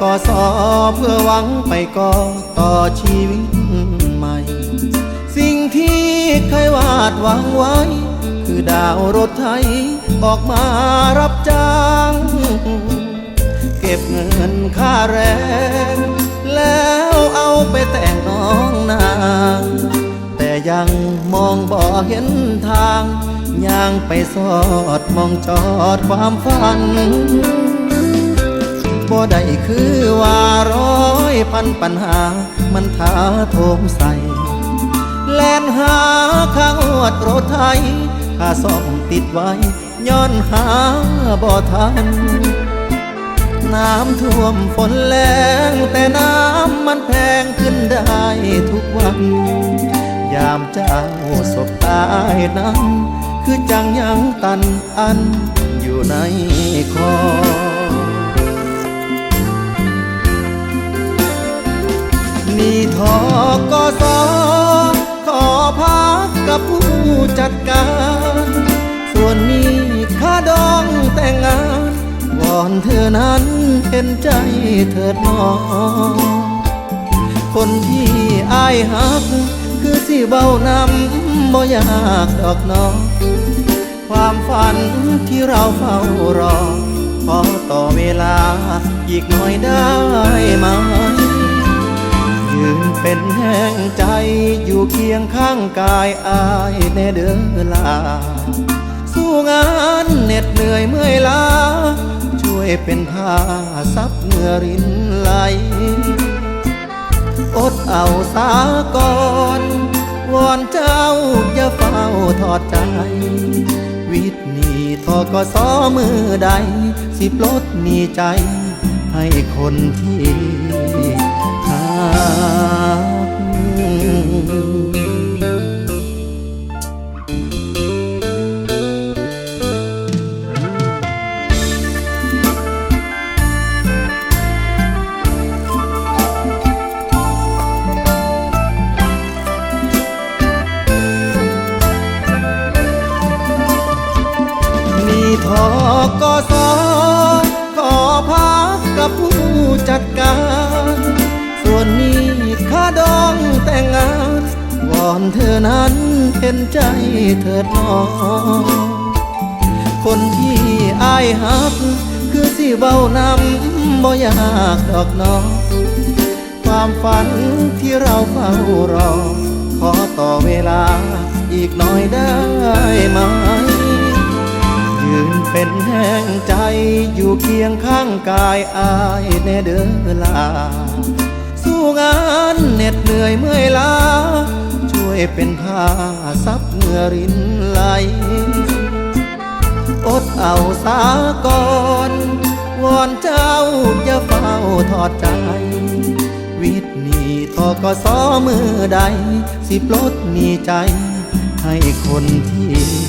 กสอเพื่อหวังไปก่อต่อชีวิตใหม่ สิ่งที่เคยวาดหวังไว้ คือดาวรถไทยออกมารับจ้าง เก็บเงินค่าแรง แล้วเอาไปแต่งน้องนาง แต่ยังมองบ่เห็นทางย่างไปสอดมองจอดความฝัน บ่ได้คือว่าร้อยพันปัญหา มันท้าโถมใส่ แล่นหาข้างอวดรถไทยค่าซ่อมติดไว้ ย้อนหาบ่ทัน น้ำท่วมฝนแรงแต่น้ำมันแพงขึ้นได้ทุกวัน ยามเจ้าศพตายนั้นคือจังยังตันอันอยู่ในคอ ทอกสขอพักกับผู้จัดการ ส่วนนี้ค่าดองแต่งงานวอนเธอนั้นเห็นใจเถิดน้อง คนที่อายหัก คือสิเบานำบ่อยากดอกน้อง ความฝันที่เราเฝ้ารอ ขอต่อเวลาอีกหน่อยได้ไหม ใจอยู่เคียงข้างกายอายแน่เดินลา สู้งานเหน็ดเหนื่อยเมื่อยล้า ช่วยเป็นผ้าซับเหงื่อรินไหล อดเอาสาก่อนวอนเจ้าอย่าเฝ้าทอดใจ วิทนี่ทอกสอมือใด สิปลดหนีใจ ให้คนที่ จัดการ ส่วนนี้ค่าดองแต่งงานวอนเธอนั้นเห็นใจเถิดน้องคนที่อายหัก คือสิเบานำบ่อยากดอกน้องความฝันที่เราเฝ้ารอ ขอต่อเวลาอีกหน่อยได้ไหม เป็นแห่งใจอยู่เคียงข้างกายอายแน่เดินลา สู้งานเหน็ดเหนื่อยเมื่อยล้า ช่วยเป็นผ้าซับเหงื่อรินไหล อดเอาสาก่อนวอนเจ้าอย่าเฝ้าทอดใจ วิทนี่ทอกสอมือใด สิปลดหนีใจให้คนที่